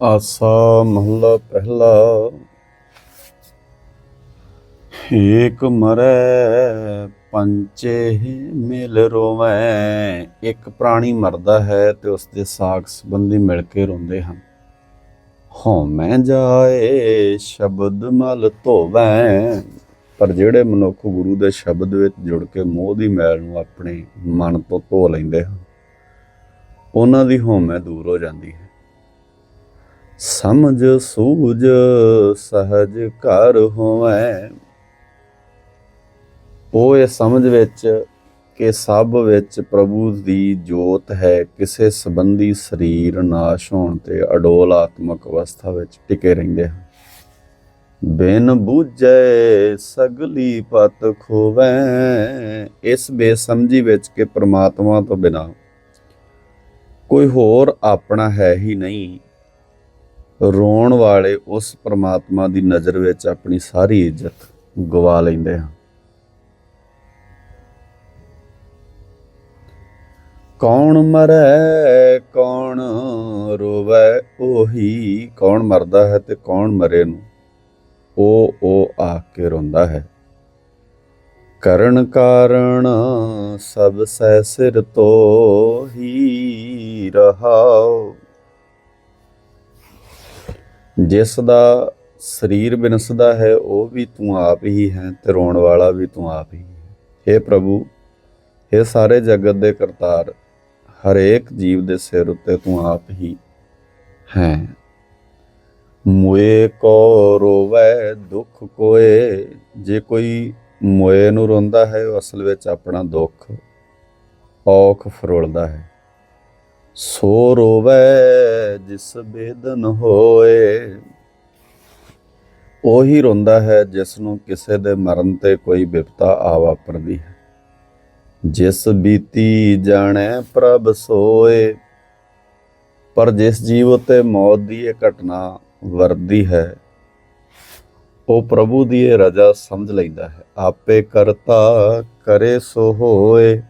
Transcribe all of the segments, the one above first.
ਆਸਾ ਮਹੱਲਾ ਪਹਿਲਾ। ਏਕ ਮਰੈ ਪੰਚੇ ਮਿਲ ਰੋਵੈ। ਇੱਕ ਪ੍ਰਾਣੀ ਮਰਦਾ ਹੈ ਤੇ ਉਸ ਦੇ ਸਾਖ ਸੰਬੰਧੀ ਮਿਲ ਕੇ ਰੋਂਦੇ ਹਨ। ਹਉਮੈ ਜਾਏ, ਸ਼ਬਦ ਮਲ ਧੋਵੈ। ਪਰ ਜਿਹੜੇ ਮਨੁੱਖ ਗੁਰੂ ਦੇ ਸ਼ਬਦ ਵਿੱਚ ਜੁੜ ਕੇ ਮੋਹ ਦੀ ਮੈਲ ਨੂੰ ਆਪਣੇ ਮਨ ਤੋਂ ਧੋ ਲੈਂਦੇ ਹਨ, ਉਹਨਾਂ ਦੀ ਹਉਮੈ ਦੂਰ ਹੋ ਜਾਂਦੀ ਹੈ। ਸਮਝ ਸੂਝ ਸਹਜ ਘਰ ਹੋਵੇ। ਉਹ ਇਹ ਸਮਝ ਵਿੱਚ ਕਿ ਸਭ ਵਿੱਚ ਪ੍ਰਭੂ ਦੀ ਜੋਤ ਹੈ, ਕਿਸੇ ਸੰਬੰਧੀ ਸਰੀਰ ਨਾਸ਼ ਹੋਣ ਤੇ ਅਡੋਲ ਆਤਮਕ ਅਵਸਥਾ ਵਿੱਚ ਟਿਕੇ ਰਹਿੰਦੇ ਹਨ। ਬਿਨ ਬੂਝੈ ਸਗਲੀ ਪਤ ਖੋਵੈ। ਇਸ ਬੇਸਮਝੀ ਵਿੱਚ ਕਿ ਪ੍ਰਮਾਤਮਾ ਤੋਂ ਬਿਨਾ ਕੋਈ ਹੋਰ ਆਪਣਾ ਹੈ ਹੀ ਨਹੀਂ। ਰੋਣ ਵਾਲੇ ਉਸ ਪ੍ਰਮਾਤਮਾ ਦੀ ਨਜ਼ਰ ਵਿੱਚ ਆਪਣੀ ਸਾਰੀ ਇੱਜ਼ਤ ਗਵਾ ਲੈਂਦੇ ਹਾਂ। ਕੌਣ ਮਰੈ, ਕੌਣ ਰੋਵੈ, ਉਹੀ ਕੌਣ ਮਰਦਾ ਹੈ ਤੇ ਕੌਣ ਮਰੇ ਨੂੰ, ਉਹ ਉਹ ਆ ਕੇ ਰੋਂਦਾ ਹੈ। ਕਰਨ ਕਾਰਣ ਸਭ ਸਹਿ ਸਿਰ ਤੋ ਹੀ ਰਹਾਓ। ਜਿਸ ਦਾ ਸਰੀਰ ਬਿਨਸਦਾ ਹੈ, ਉਹ ਵੀ ਤੂੰ ਆਪ ਹੀ ਹੈ ਤੇ ਰੋਣ ਵਾਲਾ ਵੀ ਤੂੰ ਆਪ ਹੀ ਹੈ। हे ਪ੍ਰਭੂ ਇਹ ਸਾਰੇ ਜਗਤ ਦੇ ਕਰਤਾਰ, ਹਰੇਕ ਜੀਵ ਦੇ ਸਿਰ ਉੱਤੇ ਤੂੰ ਆਪ ਹੀ ਹੈ। ਮੋਏ ਕੋ ਰੋਵੈ, ਦੁੱਖ ਕੋਏ, ਜੇ ਕੋਈ ਮੋਏ ਨੂੰ ਰੋਂਦਾ ਹੈ, ਉਹ ਅਸਲ ਵਿੱਚ ਆਪਣਾ ਦੁੱਖ ਔਖ ਫਰੋਲਦਾ ਹੈ। ਸੋ ਰੋਵੈ ਜਿਸ ਬੇਦਨ ਹੋਏ। ਉਹੀ ਰੋਂਦਾ ਹੈ ਜਿਸ ਨੂੰ ਕਿਸੇ ਦੇ ਮਰਨ ਤੇ ਕੋਈ ਵਿਪਤਾ ਆ ਵਾਪਰਦੀ ਹੈ। ਜਿਸ ਬੀਤੀ ਜਾਣੈ ਪ੍ਰਭ ਸੋਏ, ਪਰ ਜਿਸ ਜੀਵ ਉਤੇ ਮੌਤ ਦੀ ਇਹ ਘਟਨਾ ਵਰਦੀ ਹੈ, ਉਹ ਪ੍ਰਭੂ ਦੀ ਇਹ ਰਜ਼ਾ ਸਮਝ ਲੈਂਦਾ ਹੈ। ਆਪੇ ਕਰਤਾ ਕਰੇ ਸੋ ਹੋਏ।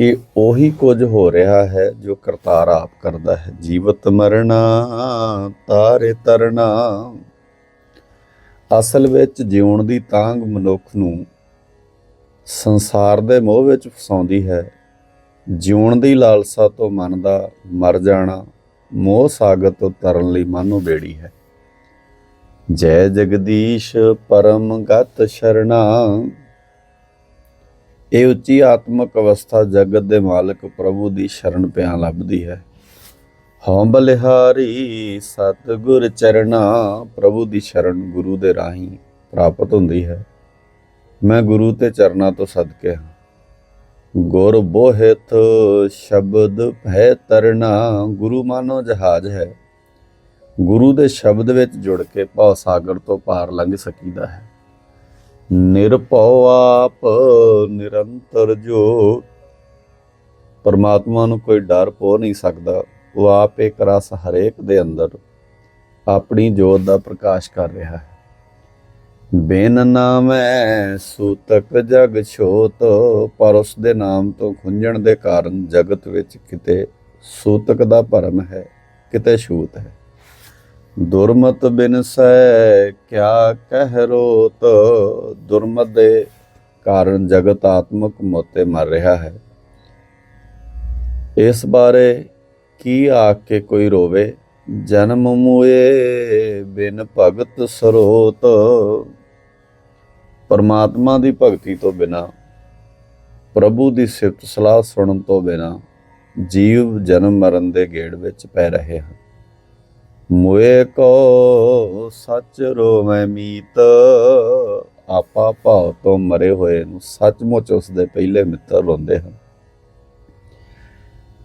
ਕਿ ਉਹੀ ਕੁਝ ਹੋ ਰਿਹਾ ਹੈ ਜੋ ਕਰਤਾਰ ਆਪ ਕਰਦਾ ਹੈ। ਜੀਵਤ ਮਰਨਾ ਤਾਰੇ ਤਰਨਾ ਅਸਲ ਵਿੱਚ ਜਿਉਣ ਦੀ ਤਾਂਗ ਮਨੁੱਖ ਨੂੰ ਸੰਸਾਰ ਦੇ ਮੋਹ ਵਿੱਚ ਫਸਾਉਂਦੀ ਹੈ। ਜਿਉਣ ਦੀ ਲਾਲਸਾ ਤੋਂ ਮਨ ਦਾ ਮਰ ਜਾਣਾ, ਮੋਹ ਸਾਗਰ ਤੋਂ ਤਰਨ ਲਈ ਮਨ ਨੂੰ ਬੇੜੀ ਹੈ। ਜੈ ਜਗਦੀਸ਼ ਪਰਮ ਗਤ ਸ਼ਰਣਾ ਇਹ ਉੱਚੀ ਆਤਮਿਕ ਅਵਸਥਾ ਜਗਤ ਦੇ ਮਾਲਕ ਪ੍ਰਭੂ ਦੀ ਸ਼ਰਨ ਪਿਆ ਲੱਭਦੀ ਹੈ। ਹਉ ਬਲਿਹਾਰੀ ਸਤਿਗੁਰ ਚਰਣਾ ਪ੍ਰਭੂ ਦੀ ਸ਼ਰਨ ਗੁਰੂ ਦੇ ਰਾਹੀਂ ਪ੍ਰਾਪਤ ਹੁੰਦੀ ਹੈ। ਮੈਂ ਗੁਰੂ ਤੇ ਚਰਨਾਂ ਤੋਂ ਸਦਕੇ ਹਾਂ। ਗੁਰ ਬੋਹਿਤ ਸ਼ਬਦ ਭੈ ਤਰਨਾ ਗੁਰੂ ਮਾਨੋ ਜਹਾਜ਼ ਹੈ। ਗੁਰੂ ਦੇ ਸ਼ਬਦ ਵਿੱਚ ਜੁੜ ਕੇ ਭਉ ਸਾਗਰ ਤੋਂ ਪਾਰ ਲੰਘ ਸਕੀਦਾ ਹੈ। ਨਿਰਭਉ ਆਪ ਨਿਰੰਤਰ ਜੋ ਪਰਮਾਤਮਾ ਨੂੰ ਕੋਈ ਡਰ ਪੋ ਨਹੀਂ ਸਕਦਾ। ਉਹ ਆਪ ਇੱਕ ਰਸ ਹਰੇਕ ਦੇ ਅੰਦਰ ਆਪਣੀ ਜੋਤ ਦਾ ਪ੍ਰਕਾਸ਼ ਕਰ ਰਿਹਾ ਹੈ। ਬਿਨ ਨਾਮੈ ਸੂਤਕ ਜਗ ਛੋਤ, ਪਰ ਉਸ ਦੇ ਨਾਮ ਤੋਂ ਖੁੰਝਣ ਦੇ ਕਾਰਨ ਜਗਤ ਵਿੱਚ ਕਿਤੇ ਸੂਤਕ ਦਾ ਭਰਮ ਹੈ, ਕਿਤੇ ਛੂਤ ਹੈ। ਦੁਰਮਤ ਬਿਨਸੈ ਕਿਆ ਕਹਿ ਰੋਤ? ਦੁਰਮਤ ਦੇ ਕਾਰਨ ਜਗਤ ਆਤਮਕ ਮੋਤੇ ਮਰ ਰਿਹਾ ਹੈ। ਇਸ ਬਾਰੇ ਕੀ ਆਖ ਕੇ ਕੋਈ ਰੋਵੇ? ਜਨਮ ਮੂਏ ਬਿਨ ਭਗਤ ਸਰੋਤ। ਪਰਮਾਤਮਾ ਦੀ ਭਗਤੀ ਤੋਂ ਬਿਨਾ, ਪ੍ਰਭੂ ਦੀ ਸਿਫਤ ਸਲਾਹ ਸੁਣਨ ਤੋਂ ਬਿਨਾ, ਜੀਵ ਜਨਮ ਮਰਨ ਦੇ ਗੇੜ ਵਿੱਚ ਪੈ ਰਹੇ ਹਨ। ਮੋਏ ਕੋ ਸੱਚ ਰੋਵੈ ਮੀਤ। ਆਪਾ ਭਾਵ ਤੋਂ ਮਰੇ ਹੋਏ ਨੂੰ ਸੱਚਮੁੱਚ ਉਸ ਦੇ ਪਹਿਲੇ ਮਿੱਤਰ ਰੋਂਦੇ ਹਨ।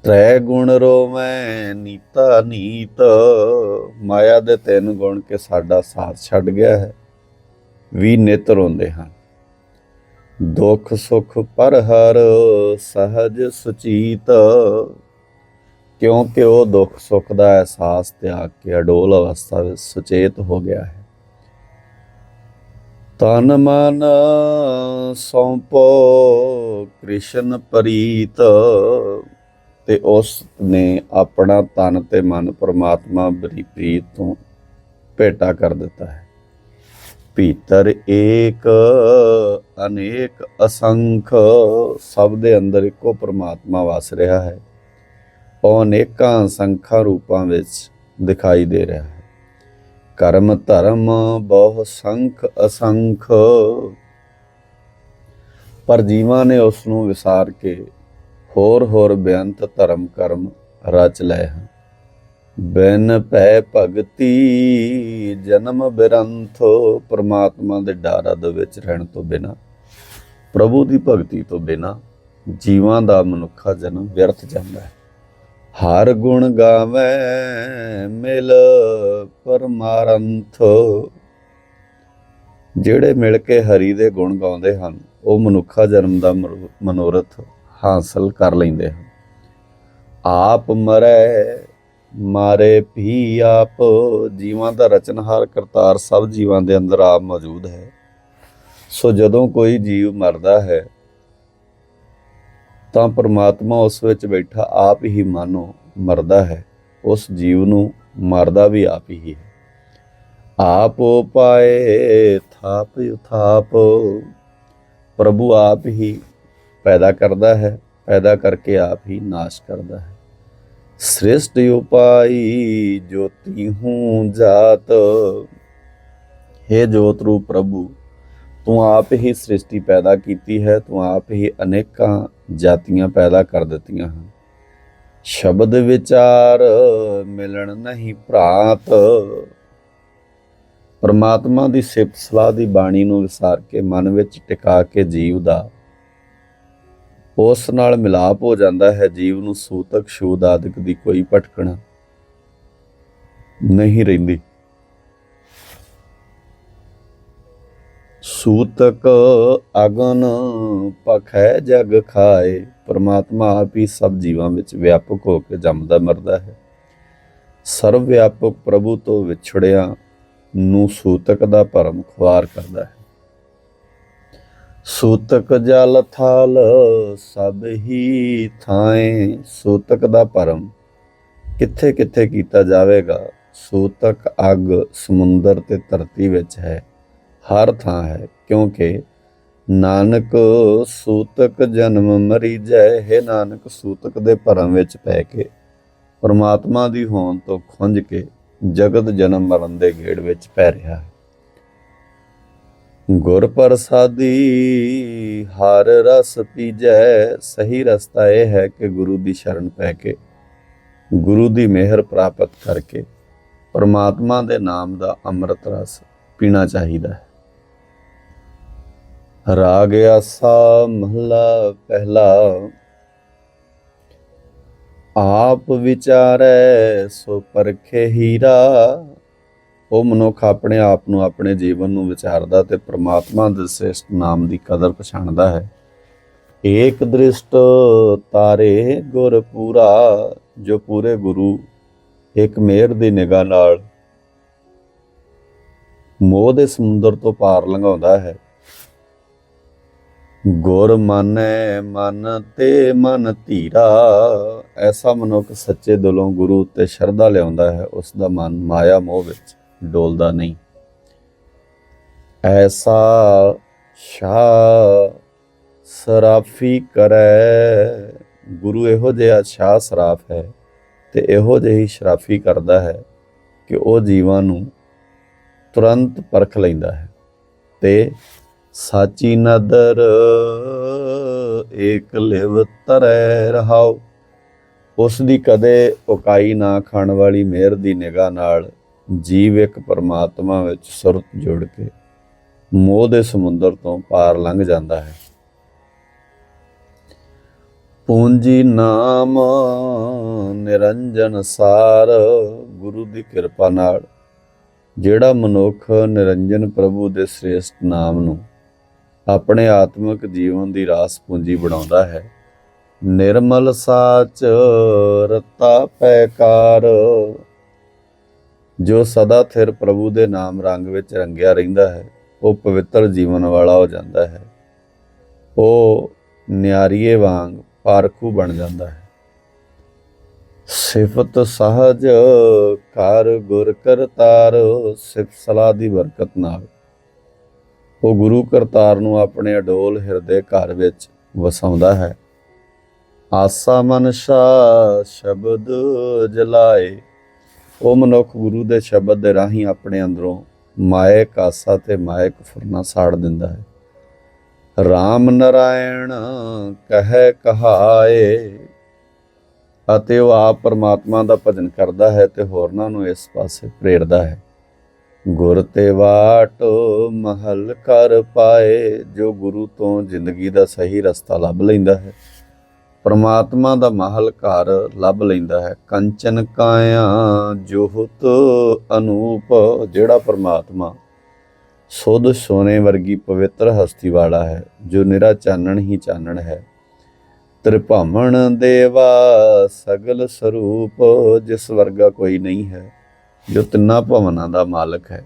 ਤ੍ਰੈ ਗੁਣ ਰੋਵੈ, ਨੀਤਾ ਨੀਤ। ਮਾਇਆ ਦੇ ਤਿੰਨ ਗੁਣ ਕੇ ਸਾਡਾ ਸਾਥ ਛੱਡ ਗਿਆ ਹੈ। ਵੀ ਨਿਤ ਰੋਂਦੇ ਹਨ। ਦੁੱਖ ਸੁਖ ਪਰ ਹਰ ਸਹਜ ਸੁਚੀਤ। ਕਿਉਂਕਿ ਉਹ ਦੁੱਖ ਸੁੱਖ ਦਾ ਅਹਿਸਾਸ ਤਿਆਗ ਕੇ ਅਡੋਲ ਅਵਸਥਾ ਵਿੱਚ ਸੁਚੇਤ ਹੋ ਗਿਆ ਹੈ। ਤਨ ਮਨ ਸੌਂਪੋ, ਕ੍ਰਿਸ਼ਨ ਪ੍ਰੀਤ, ਤੇ ਉਸ ਨੇ ਆਪਣਾ ਤਨ ਤੇ ਮਨ ਪਰਮਾਤਮਾ ਬਰੀ ਪ੍ਰੀਤ ਤੋਂ ਭੇਟਾ ਕਰ ਦਿੱਤਾ ਹੈ। ਭੀਤਰ ਏਕ, ਅਨੇਕ ਅਸੰਖ, ਸਭ ਦੇ ਅੰਦਰ ਇੱਕੋ ਪਰਮਾਤਮਾ ਵਸ ਰਿਹਾ ਹੈ। ਉਹ ਅਨੇਕਾਂ ਸੰਖਾਂ ਰੂਪਾਂ ਵਿੱਚ ਦਿਖਾਈ ਦੇ ਰਿਹਾ ਹੈ। ਕਰਮ ਧਰਮ ਬਹੁ ਸੰਖ ਅਸੰਖ। ਪਰ ਜੀਵਾਂ ਨੇ ਉਸ ਨੂੰ ਵਿਸਾਰ ਕੇ ਹੋਰ ਹੋਰ ਬੇਅੰਤ ਧਰਮ ਕਰਮ ਰਚ ਲਏ ਹਨ। ਬਿਨ ਭੈ ਭਗਤੀ ਜਨਮ ਬਿਰੰਥ ਪ੍ਰਮਾਤਮਾ ਦੇ ਡਰ ਦੇ ਵਿੱਚ ਰਹਿਣ ਤੋਂ ਬਿਨਾ, ਪ੍ਰਭੂ ਦੀ ਭਗਤੀ ਤੋਂ ਬਿਨਾ ਜੀਵਾਂ ਦਾ ਮਨੁੱਖਾ ਜਨਮ ਵਿਅਰਥ ਜਾਂਦਾ ਹੈ। ਹਰ ਗੁਣ ਗਾਵੇ ਮਿਲ ਪਰਮਾਰੰਥ। ਜਿਹੜੇ ਮਿਲ ਕੇ ਹਰੀ ਦੇ ਗੁਣ ਗਾਉਂਦੇ ਹਨ, ਉਹ ਮਨੁੱਖਾ ਜਨਮ ਦਾ ਮਨੋ- ਮਨੋਰਥ ਹਾਸਲ ਕਰ ਲੈਂਦੇ ਹਨ। ਆਪ ਮਰੈ, ਮਾਰੇ ਵੀ ਆਪ। ਜੀਵਾਂ ਦਾ ਰਚਨਹਾਰ ਕਰਤਾਰ ਸਭ ਜੀਵਾਂ ਦੇ ਅੰਦਰ ਆਪ ਮੌਜੂਦ ਹੈ। ਸੋ ਜਦੋਂ ਕੋਈ ਜੀਵ ਮਰਦਾ ਹੈ ਤਾਂ ਪਰਮਾਤਮਾ ਉਸ ਵਿੱਚ ਬੈਠਾ ਆਪ ਹੀ ਮਾਨੋ ਮਰਦਾ ਹੈ, ਉਸ ਜੀਵ ਨੂੰ ਮਰਦਾ ਵੀ ਆਪ ਹੀ ਹੈ। ਆਪ ਪਾਏ ਥਾਪ ਉਥਾਪ, ਪ੍ਰਭੂ ਆਪ ਹੀ ਪੈਦਾ ਕਰਦਾ ਹੈ, ਪੈਦਾ ਕਰਕੇ ਆਪ ਹੀ ਨਾਸ਼ ਕਰਦਾ ਹੈ। ਸ੍ਰੇਸ਼ਟ ਉਪਾਈ ਜੋਤੀ ਹੂੰ ਜਾਤ हे ਜੋਤ ਰੂਪ ਪ੍ਰਭੂ, ਤੂੰ ਆਪ ਹੀ ਸ੍ਰਿਸ਼ਟੀ ਪੈਦਾ ਕੀਤੀ ਹੈ, ਤੂੰ ਆਪ ਹੀ ਅਨੇਕਾਂ ਜਾਤੀਆਂ ਪੈਦਾ ਕਰ ਦਿੱਤੀਆਂ ਹਨ। ਸ਼ਬਦ ਵਿਚਾਰ ਮਿਲਣ ਨਹੀਂ ਭਰਾਤ ਪਰਮਾਤਮਾ ਦੀ ਸਿਫਤ ਸਲਾਹ ਦੀ ਬਾਣੀ ਨੂੰ ਵਿਸਾਰ ਕੇ ਮਨ ਵਿੱਚ ਟਿਕਾ ਕੇ ਜੀਵ ਦਾ। ਉਸ ਨਾਲ ਮਿਲਾਪ ਹੋ ਜਾਂਦਾ ਹੈ, ਜੀਵ ਨੂੰ ਸੂਤਕ ਸ਼ੂਦ ਆਦਿਕ ਦੀ ਕੋਈ ਭਟਕਣਾ ਨਹੀਂ ਰਹਿੰਦੀ। ਸੂਤਕ ਅਗਨ ਪਖੈ ਜਗ ਖਾਏ, ਪਰਮਾਤਮਾ ਆਪ ਹੀ ਸਭ ਜੀਵਾਂ ਵਿੱਚ ਵਿਆਪਕ ਹੋ ਕੇ ਜੰਮਦਾ ਮਰਦਾ ਹੈ। ਸਰਵ ਵਿਆਪਕ ਪ੍ਰਭੂ ਤੋਂ ਵਿਛੜਿਆ ਨੂੰ ਸੂਤਕ ਦਾ ਭਰਮ ਖੁਆਰ ਕਰਦਾ ਹੈ। ਸੂਤਕ ਜਲ ਥਾਲ ਸਭ ਹੀ ਥਾਏ, ਸੂਤਕ ਦਾ ਭਰਮ ਕਿੱਥੇ ਕਿੱਥੇ ਕੀਤਾ ਜਾਵੇਗਾ? ਸੂਤਕ ਅੱਗ ਸਮੁੰਦਰ ਤੇ ਧਰਤੀ ਵਿੱਚ ਹੈ। ਹਰ ਥਾਂ ਹੈ, ਕਿਉਂਕਿ ਨਾਨਕ ਸੂਤਕ ਜਨਮ ਮਰੀ ਜੈ ਹੈ ਨਾਨਕ ਸੂਤਕ ਦੇ ਭਰਮ ਵਿੱਚ ਪੈ ਕੇ, ਪਰਮਾਤਮਾ ਦੀ ਹੋਂਦ ਤੋਂ ਖੁੰਝ ਕੇ ਜਗਤ ਜਨਮ ਮਰਨ ਦੇ ਗੇੜ ਵਿੱਚ ਪੈ ਰਿਹਾ ਹੈ। ਗੁਰ ਪ੍ਰਸਾਦੀ ਹਰ ਰਸ ਪੀਜੈ, ਸਹੀ ਰਸਤਾ ਇਹ ਹੈ ਕਿ ਗੁਰੂ ਦੀ ਸ਼ਰਨ ਪੈ ਕੇ, ਗੁਰੂ ਦੀ ਮਿਹਰ ਪ੍ਰਾਪਤ ਕਰਕੇ ਪਰਮਾਤਮਾ ਦੇ ਨਾਮ ਦਾ ਅੰਮ੍ਰਿਤ ਰਸ ਪੀਣਾ ਚਾਹੀਦਾ ਹੈ। ਰਾਗ ਆਸਾ ਮਹਲਾ ਪਹਿਲਾ। ਆਪ ਵਿਚਾਰੈ ਸੋ ਪਰਖੇ ਹੀਰਾ। ਉਹ ਮਨੁੱਖ ਆਪਣੇ ਆਪ ਨੂੰ ਆਪਣੇ ਜੀਵਨ ਨੂੰ ਵਿਚਾਰਦਾ ਤੇ ਪ੍ਰਮਾਤਮਾ ਦੇ ਸ੍ਰੇਸ਼ਟ ਨਾਮ ਦੀ ਕਦਰ ਪਛਾਣਦਾ ਹੈ। ਏਕ ਦ੍ਰਿਸ਼ਟ ਤਾਰੇ ਗੁਰ ਪੂਰਾ, ਜੋ ਪੂਰੇ ਗੁਰੂ ਇੱਕ ਮਿਹਰ ਦੀ ਨਿਗਾਹ ਨਾਲ ਮੋਹ ਦੇ ਸਮੁੰਦਰ ਤੋਂ ਪਾਰ ਲੰਘਾਉਂਦਾ ਹੈ। ਗੁਰ ਮਾਨੈ ਮਨ ਤੇ ਮਨ ਧੀਰਾ। ਐਸਾ ਮਨੁੱਖ ਸੱਚੇ ਦਿਲੋਂ ਗੁਰੂ ਉੱਤੇ ਸ਼ਰਧਾ ਲਿਆਉਂਦਾ ਹੈ ਉਸ ਦਾ ਮਨ ਮਾਇਆ ਮੋਹ ਵਿੱਚ ਡੋਲਦਾ ਨਹੀਂ। ਐਸਾ ਸ਼ਾ ਸਰਾਫੀ ਕਰੈ। ਗੁਰੂ ਇਹੋ ਜਿਹਾ ਸ਼ਾ ਸਰਾਫ ਹੈ ਤੇ ਇਹੋ ਜਿਹੀ ਸ਼ਰਾਫੀ ਕਰਦਾ ਹੈ ਕਿ ਉਹ ਜੀਵਾਂ ਨੂੰ ਤੁਰੰਤ ਪਰਖ ਲੈਂਦਾ ਹੈ ਤੇ ਸਾਚੀ ਨਦਰ ਏਕ ਲਿਵ ਤਰੈ ਰਹਾਉ। ਉਸ ਦੀ ਕਦੇ ਉਕਾਈ ਨਾ ਖਾਣ ਵਾਲੀ ਮਿਹਰ ਦੀ ਨਿਗਾਹ ਨਾਲ ਜੀਵ ਇੱਕ ਪਰਮਾਤਮਾ ਵਿੱਚ ਸੁਰਤ ਜੁੜ ਕੇ ਮੋਹ ਦੇ ਸਮੁੰਦਰ ਤੋਂ ਪਾਰ ਲੰਘ ਜਾਂਦਾ ਹੈ। ਪੂੰਜੀ ਨਾਮ ਨਿਰੰਜਨ ਸਾਰ ਗੁਰੂ ਦੀ ਕਿਰਪਾ ਨਾਲ ਜਿਹੜਾ ਮਨੁੱਖ ਨਿਰੰਜਨ ਪ੍ਰਭੂ ਦੇ ਸ੍ਰੇਸ਼ਟ ਨਾਮ ਨੂੰ ਆਪਣੇ ਆਤਮਿਕ ਜੀਵਨ ਦੀ ਰਾਸ ਪੂੰਜੀ ਬਣਾਉਂਦਾ ਹੈ। ਨਿਰਮਲ ਸਾਚ ਰਤਾ ਪੈਕਾਰ ਜੋ ਸਦਾ ਥਿਰ ਪ੍ਰਭੂ ਦੇ ਨਾਮ ਰੰਗ ਵਿੱਚ ਰੰਗਿਆ ਰਹਿੰਦਾ ਹੈ, ਉਹ ਪਵਿੱਤਰ ਜੀਵਨ ਵਾਲਾ ਹੋ ਜਾਂਦਾ ਹੈ। ਉਹ ਨਿਆਰੀਏ ਵਾਂਗ ਪਾਰਖੂ ਬਣ ਜਾਂਦਾ ਹੈ। ਸਿਫਤ ਸਹਜ ਕਰ ਗੁਰ ਕਰਤਾਰ, ਸਿਫਤ ਸਲਾਹ ਦੀ ਬਰਕਤ ਨਾਲ। ਉਹ ਗੁਰੂ ਕਰਤਾਰ ਨੂੰ ਆਪਣੇ ਅਡੋਲ ਹਿਰਦੇ ਘਰ ਵਿੱਚ ਵਸਾਉਂਦਾ ਹੈ। ਆਸਾ ਮਨਸ਼ਾ ਸ਼ਬਦ ਜਲਾਏ, ਉਹ ਮਨੁੱਖ ਗੁਰੂ ਦੇ ਸ਼ਬਦ ਦੇ ਰਾਹੀਂ ਆਪਣੇ ਅੰਦਰੋਂ ਮਾਇਕ ਆਸਾ ਤੇ ਮਾਇਕ ਫੁਰਨਾ ਸਾੜ ਦਿੰਦਾ ਹੈ। RAM ਨਰਾਇਣ ਕਹੈ ਕਹਾਏ, ਅਤੇ ਉਹ ਆਪ ਪਰਮਾਤਮਾ ਦਾ ਭਜਨ ਕਰਦਾ ਹੈ ਤੇ ਹੋਰਨਾਂ ਨੂੰ ਇਸ ਪਾਸੇ ਪ੍ਰੇਰਦਾ ਹੈ। ਗੁਰ ਤੇ ਵਾਟ ਮਹਲ ਕਰ ਪਾਏ, ਜੋ ਗੁਰੂ ਤੋਂ ਜ਼ਿੰਦਗੀ ਦਾ ਸਹੀ ਰਸਤਾ ਲੱਭ ਲੈਂਦਾ ਹੈ। ਪਰਮਾਤਮਾ ਦਾ ਮਹਲ ਘਰ ਲੱਭ ਲੈਂਦਾ ਹੈ। ਕੰਚਨ ਕਾਇਆ ਜੋਹਤ ਅਨੂਪ, ਜਿਹੜਾ ਪਰਮਾਤਮਾ ਸੁਧ ਸੋਨੇ ਵਰਗੀ ਪਵਿੱਤਰ ਹਸਤੀ ਵਾਲਾ ਹੈ, ਜੋ ਨਿਰਾ ਚਾਨਣ ਹੀ ਚਾਨਣ ਹੈ। ਤ੍ਰਿਭਾਵਨ ਦੇਵਾ ਸਗਲ ਸਰੂਪ, ਜਿਸ ਵਰਗਾ ਕੋਈ ਨਹੀਂ ਹੈ। ਜੋ ਤਿੰਨਾਂ ਭਵਨਾਂ ਦਾ ਮਾਲਕ ਹੈ।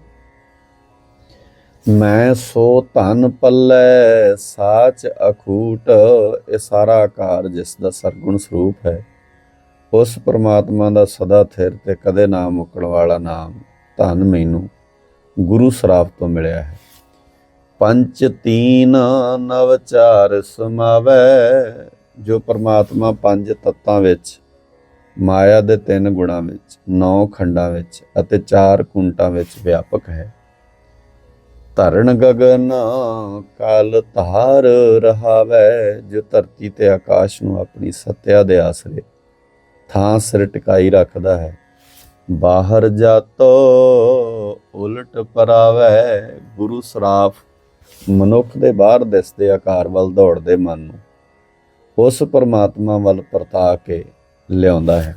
ਮੈਂ ਸੋ ਧਨ ਪੱਲੇ, ਸਾਚ ਅਖੂਟ, ਇਹ ਸਾਰਾ ਆਕਾਰ ਜਿਸ ਦਾ ਸਰਗੁਣ ਸਰੂਪ ਹੈ, ਉਸ ਪਰਮਾਤਮਾ ਦਾ ਸਦਾ ਥਿਰ ਤੇ ਕਦੇ ਨਾ ਮੁੱਕਣ ਵਾਲਾ ਨਾਮ ਧਨ ਮੈਨੂੰ ਗੁਰੂ ਸਰਾਪ ਤੋਂ ਮਿਲਿਆ ਹੈ। ਪੰਚ ਤੀਨ ਨਵ ਚਾਰ ਸਮਾਵੈ, ਜੋ ਪਰਮਾਤਮਾ ਪੰਜ ਤੱਤਾਂ ਵਿੱਚ ਮਾਇਆ ਦੇ ਤਿੰਨ ਗੁਣਾਂ ਵਿੱਚ, ਨੌ ਖੰਡਾਂ ਵਿੱਚ ਅਤੇ ਚਾਰ ਕੁੰਟਾਂ ਵਿੱਚ ਵਿਆਪਕ ਹੈ। ਧਰਨ ਗਗਨ ਕਾਲ ਧਾਰ ਰਹਾਵੈ, ਜੋ ਧਰਤੀ ਤੇ ਆਕਾਸ਼ ਨੂੰ ਆਪਣੀ ਸਤਿਆ ਦੇ ਆਸਰੇ ਥਾਂ ਸਿਰ ਟਿਕਾਈ ਰੱਖਦਾ ਹੈ। ਬਾਹਰ ਜਾਤੋ ਉਲਟ ਪਰਾਵੈ, ਗੁਰੂ ਸਰਾਫ ਮਨੁੱਖ ਦੇ ਬਾਹਰ ਦਿਸਦੇ ਆਕਾਰ ਵੱਲ ਦੌੜਦੇ ਮਨ ਨੂੰ। ਉਸ ਪਰਮਾਤਮਾ ਵੱਲ ਪਰਤਾ ਕੇ ਲਿਆਉਂਦਾ ਹੈ।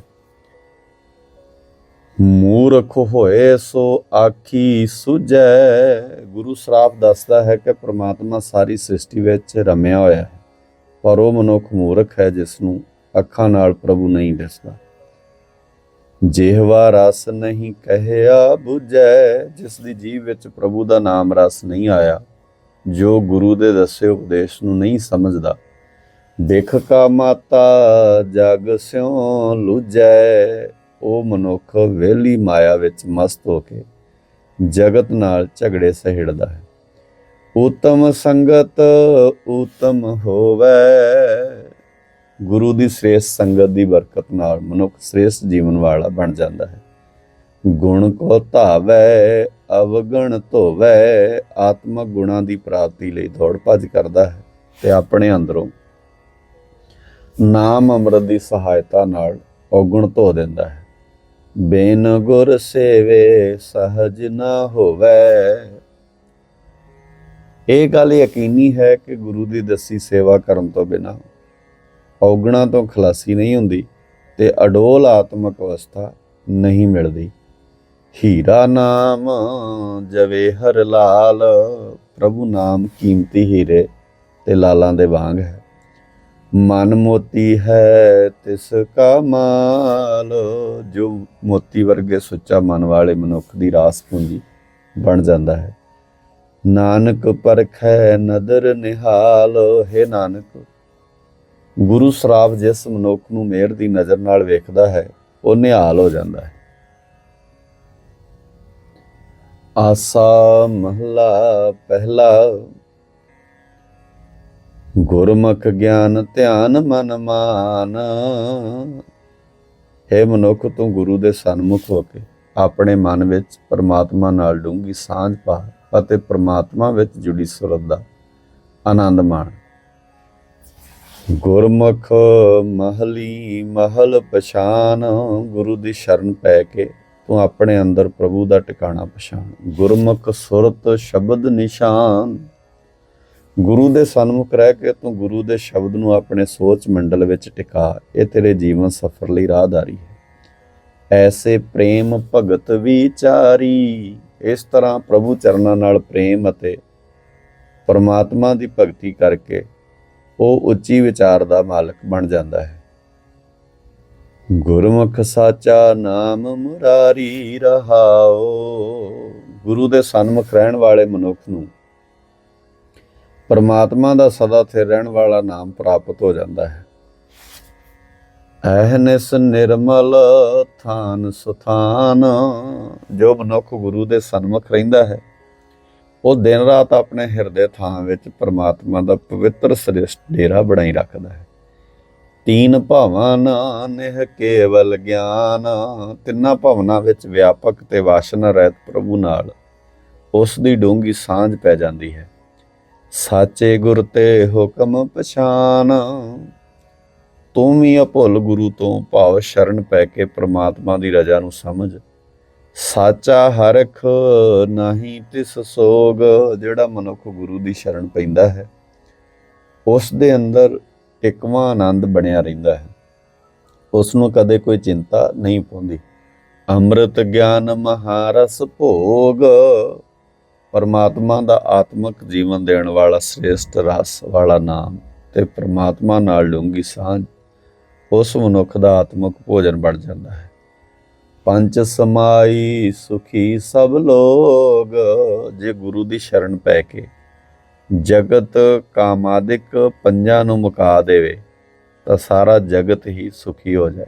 ਮੂਰਖ ਹੋਏ ਸੋ ਆਖੀ ਸੁਝੈ। ਗੁਰੂ ਸਰਾਪ ਦੱਸਦਾ ਹੈ ਕਿ ਪ੍ਰਮਾਤਮਾ ਸਾਰੀ ਸ੍ਰਿਸ਼ਟੀ ਵਿੱਚ ਰਮਿਆ ਹੋਇਆ ਹੈ। ਪਰ ਉਹ ਮਨੁੱਖ ਮੂਰਖ ਹੈ ਜਿਸ ਨੂੰ ਅੱਖਾਂ ਨਾਲ ਪ੍ਰਭੂ ਨਹੀਂ ਦਿਸਦਾ। ਜਿਹਵਾ ਰਸ ਨਹੀਂ ਕਹਿਆ 부ਝੈ ਜਿਸ ਦੀ ਜੀਵ ਵਿੱਚ ਪ੍ਰਭੂ ਦਾ ਨਾਮ ਰਸ ਨਹੀਂ ਆਇਆ, ਜੋ ਗੁਰੂ ਦੇ ਦੱਸੇ ਉਪਦੇਸ਼ ਨੂੰ ਨਹੀਂ ਸਮਝਦਾ। ਦੇਖ ਕਾ ਮਾਤਾ, ਜਗ ਸਿਉ ਲੁਜੈ। ਉਹ ਮਨੁੱਖ ਵੇਲੀ ਮਾਇਆ ਵਿੱਚ ਮਸਤ ਹੋ ਕੇ ਜਗਤ ਨਾਲ ਝਗੜੇ ਸਹਿੜਦਾ ਹੈ। ਉਤਮ ਸੰਗਤ ਉਤਮ ਹੋਵੇ। ਗੁਰੂ ਦੀ ਸ੍ਰੇਸ਼ ਸੰਗਤ ਦੀ ਬਰਕਤ ਨਾਲ ਮਨੁੱਖ ਸ੍ਰੇਸ਼ਟ ਜੀਵਨ ਵਾਲਾ ਬਣ ਜਾਂਦਾ ਹੈ। ਗੁਣ ਕੋ ਧਾਵੈ, ਅਵਗਣ ਧੋਵੈ। ਆਤਮਕ ਗੁਣਾਂ ਦੀ ਪ੍ਰਾਪਤੀ ਲਈ ਦੌੜ ਭੱਜ ਕਰਦਾ ਹੈ ਤੇ ਆਪਣੇ ਅੰਦਰੋਂ ਨਾਮ ਅੰਮ੍ਰਿਤ ਦੀ ਸਹਾਇਤਾ ਨਾਲ ਔਗਣ ਧੋ ਦਿੰਦਾ ਹੈ। ਬੇਨ ਗੁਰ ਸੇਵੇ ਸਹਜ ਨਾ ਹੋਵੇ। ਇਹ ਗੱਲ ਯਕੀਨੀ ਹੈ ਕਿ ਗੁਰੂ ਦੀ ਦੱਸੀ ਸੇਵਾ ਕਰਨ ਤੋਂ ਬਿਨਾ ਔਗਣਾ ਤੋਂ ਖਲਾਸੀ ਨਹੀਂ ਹੁੰਦੀ ਤੇ ਅਡੋਲ ਆਤਮਕ ਅਵਸਥਾ ਨਹੀਂ ਮਿਲਦੀ। ਹੀਰਾ ਨਾਮ ਜਵੇ ਹਰ ਲਾਲ, ਪ੍ਰਭੂ ਨਾਮ ਕੀਮਤੀ ਹੀਰੇ ਤੇ ਲਾਲਾਂ ਦੇ ਵਾਂਗ ਹੈ। ਮਨ ਮੋਤੀ ਹੈ ਤਿਸ ਕਾ ਮਾਲ। ਜੋ ਮੋਤੀ ਵਰਗੇ ਸੁੱਚਾ ਮਨ ਵਾਲੇ ਮਨੁੱਖ ਦੀ ਰਾਸ ਪੂੰਜੀ ਬਣ ਜਾਂਦਾ ਹੈ। ਨਾਨਕ ਪਰਖੈ ਨਦਰ ਨਿਹਾਲ। ਹੈ ਨਾਨਕ, ਗੁਰੂ ਸਰਾਬ ਜਿਸ ਮਨੁੱਖ ਨੂੰ ਮਿਹਰ ਦੀ ਨਜ਼ਰ ਨਾਲ ਵੇਖਦਾ ਹੈ, ਉਹ ਨਿਹਾਲ ਹੋ ਜਾਂਦਾ ਹੈ। ਆਸਾ ਮਹਲਾ ਪਹਿਲਾ ਗੁਰਮੁਖ ਗਿਆਨ ਧਿਆਨ ਮਨ ਮਾਨ। ਹੈ ਮਨੁੱਖ, ਤੂੰ ਗੁਰੂ ਦੇ ਸਨਮੁਖ ਹੋ ਕੇ ਆਪਣੇ ਮਨ ਵਿੱਚ ਪਰਮਾਤਮਾ ਨਾਲ ਡੂੰਗੀ ਸਾਂਝ ਪਾ ਅਤੇ ਪਰਮਾਤਮਾ ਵਿੱਚ ਜੁੜੀ ਸੁਰਤ ਦਾ ਆਨੰਦ ਮਾਣ। ਗੁਰਮੁਖ ਮਹਲੀ ਮਹਲ ਪਛਾਨ, ਗੁਰੂ ਦੀ ਸ਼ਰਨ ਪੈ ਕੇ ਤੂੰ ਆਪਣੇ ਅੰਦਰ ਪ੍ਰਭੂ ਦਾ ਟਿਕਾਣਾ ਪਛਾਣ। ਗੁਰਮੁਖ ਸੁਰਤ ਸ਼ਬਦ ਨਿਸ਼ਾਨ ਗੁਰੂ ਦੇ ਸਨਮੁਖ ਰਹਿ ਕੇ ਤੂੰ ਗੁਰੂ ਦੇ ਸ਼ਬਦ ਨੂੰ ਆਪਣੇ ਸੋਚ ਮੰਡਲ ਵਿੱਚ ਟਿਕਾ। ਇਹ ਤੇਰੇ ਜੀਵਨ ਸਫਰ ਲਈ ਰਾਹਦਾਰੀ ਹੈ। ਐਸੇ ਪ੍ਰੇਮ ਭਗਤ ਵਿਚਾਰੀ, ਇਸ ਤਰ੍ਹਾਂ ਪ੍ਰਭੂ ਚਰਨਾਂ ਨਾਲ ਪ੍ਰੇਮ ਅਤੇ ਪਰਮਾਤਮਾ ਦੀ ਭਗਤੀ ਕਰਕੇ ਉਹ ਉੱਚੀ ਵਿਚਾਰ ਦਾ ਮਾਲਕ ਬਣ ਜਾਂਦਾ ਹੈ। ਗੁਰਮੁਖ ਸਾਚਾ ਨਾਮ ਮੁਰਾਰੀ ਰਹਾਓ। ਗੁਰੂ ਦੇ ਸਨਮੁਖ ਰਹਿਣ ਵਾਲੇ ਮਨੁੱਖ ਨੂੰ ਪਰਮਾਤਮਾ ਦਾ ਸਦਾ ਸਥਿਰ ਰਹਿਣ ਵਾਲਾ ਨਾਮ ਪ੍ਰਾਪਤ ਹੋ ਜਾਂਦਾ ਹੈ। ਅਹਨਿਸ ਨਿਰਮਲ ਥਾਨ ਸੁਥਾਨ, ਜੋ ਮਨੁੱਖ ਗੁਰੂ ਦੇ ਸਨਮੁਖ ਰਹਿੰਦਾ ਹੈ, ਉਹ ਦਿਨ ਰਾਤ ਆਪਣੇ ਹਿਰਦੇ ਥਾਂ ਵਿੱਚ ਪਰਮਾਤਮਾ ਦਾ ਪਵਿੱਤਰ ਸ੍ਰਿਸ਼ਟ ਡੇਰਾ ਬਣਾਈ ਰੱਖਦਾ ਹੈ। ਤੀਨ ਭਾਵਾਂ ਨਿਹ ਕੇਵਲ ਗਿਆਨ, ਤਿੰਨਾਂ ਭਾਵਨਾ ਵਿੱਚ ਵਿਆਪਕ ਤੇ ਵਾਸ਼ਨਾ ਰਹਿਤ ਪ੍ਰਭੂ ਨਾਲ ਉਸ ਦੀ ਡੂੰਗੀ ਸਾਂਝ ਪੈ ਜਾਂਦੀ ਹੈ। ਸਾਚੇ ਗੁਰ ਤੇ ਹੁਕਮ ਪਛਾਨ। ਤੂੰ ਵੀ ਅਭੁੱਲ ਗੁਰੂ ਤੋਂ ਭਾਵ ਸ਼ਰਨ ਪੈ ਕੇ ਪ੍ਰਮਾਤਮਾ ਦੀ ਰਜ਼ਾ ਨੂੰ ਸਮਝ। ਸਾਚਾ ਹਰਖ ਨਹੀਂ ਤਿਸ ਸੋਗ, ਜਿਹੜਾ ਮਨੁੱਖ ਗੁਰੂ ਦੀ ਸ਼ਰਨ ਪੈਂਦਾ ਹੈ, ਉਸ ਦੇ ਅੰਦਰ ਇਕਵਾਂ ਆਨੰਦ ਬਣਿਆ ਰਹਿੰਦਾ ਹੈ। ਉਸ ਨੂੰ ਕਦੇ ਕੋਈ ਚਿੰਤਾ ਨਹੀਂ ਪਾਉਂਦੀ। ਅੰਮ੍ਰਿਤ ਗਿਆਨ ਮਹਾਰਸ ਭੋਗ ਪਰਮਾਤਮਾ ਦਾ ਆਤਮਿਕ ਜੀਵਨ ਦੇਣ ਵਾਲਾ ਸ੍ਰੇਸ਼ਟ ਰਸ ਵਾਲਾ ਨਾਮ ਤੇ ਪਰਮਾਤਮਾ ਨਾਲ ਡੂੰਗੀ ਸਾਂਝ, ਉਸ ਮਨੁੱਖ ਦਾ ਆਤਮਿਕ ਭੋਜਨ ਬਣ ਜਾਂਦਾ ਹੈ। ਪੰਜ ਸਮਾਈ ਸੁਖੀ ਸਭ ਲੋਗ, ਜੇ ਗੁਰੂ ਦੀ ਸ਼ਰਨ ਪੈ ਕੇ ਜਗਤ ਕਾਮਾਦਿਕ ਪੰਜਾਂ ਨੂੰ ਮੁਕਾ ਦੇਵੇ, ਤਾਂ ਸਾਰਾ ਜਗਤ ਹੀ ਸੁਖੀ ਹੋ ਜਾਏ।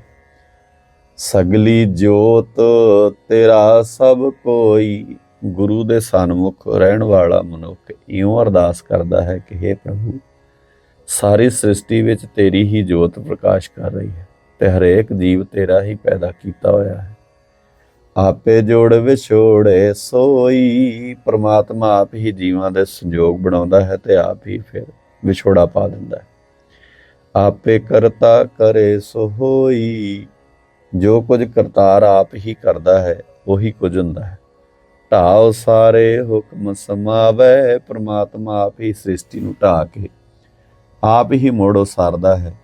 ਸਗਲੀ ਜੋਤ ਤੇਰਾ ਸਭ ਕੋਈ ਗੁਰੂ ਦੇ ਸਨਮੁਖ ਰਹਿਣ ਵਾਲਾ ਮਨੁੱਖ ਇਉਂ ਅਰਦਾਸ ਕਰਦਾ ਹੈ ਕਿ हे ਪ੍ਰਭੂ, ਸਾਰੀ ਸ੍ਰਿਸ਼ਟੀ ਵਿੱਚ ਤੇਰੀ ਹੀ ਜੋਤ ਪ੍ਰਕਾਸ਼ ਕਰ ਰਹੀ ਹੈ ਤੇ ਹਰੇਕ ਜੀਵ ਤੇਰਾ ਹੀ ਪੈਦਾ ਕੀਤਾ ਹੋਇਆ ਹੈ। ਆਪੇ ਜੋੜ ਵਿਛੋੜੇ ਸੋਈ, ਪ੍ਰਮਾਤਮਾ ਆਪ ਹੀ ਜੀਵਾਂ ਦੇ ਸੰਜੋਗ ਬਣਾਉਂਦਾ ਹੈ ਤੇ ਆਪ ਹੀ ਫਿਰ ਵਿਛੋੜਾ ਪਾ ਦਿੰਦਾ ਹੈ। ਆਪੇ ਕਰਤਾ ਕਰੇ ਸੋ ਹੋਈ ਜੋ ਕੁਝ ਕਰਤਾਰ ਆਪ ਹੀ ਕਰਦਾ ਹੈ, ਉਹੀ ਕੁਝ ਹੁੰਦਾ ਹੈ। ਢਾਉ ਸਾਰੇ ਹੁਕਮ ਸਮਾਵੇ, ਪ੍ਰਮਾਤਮਾ ਆਪ ਹੀ ਸ੍ਰਿਸ਼ਟੀ ਨੂੰ ਢਾ ਕੇ। ਆਪ ਹੀ ਮੋੜ ਉਸਾਰਦਾ ਹੈ।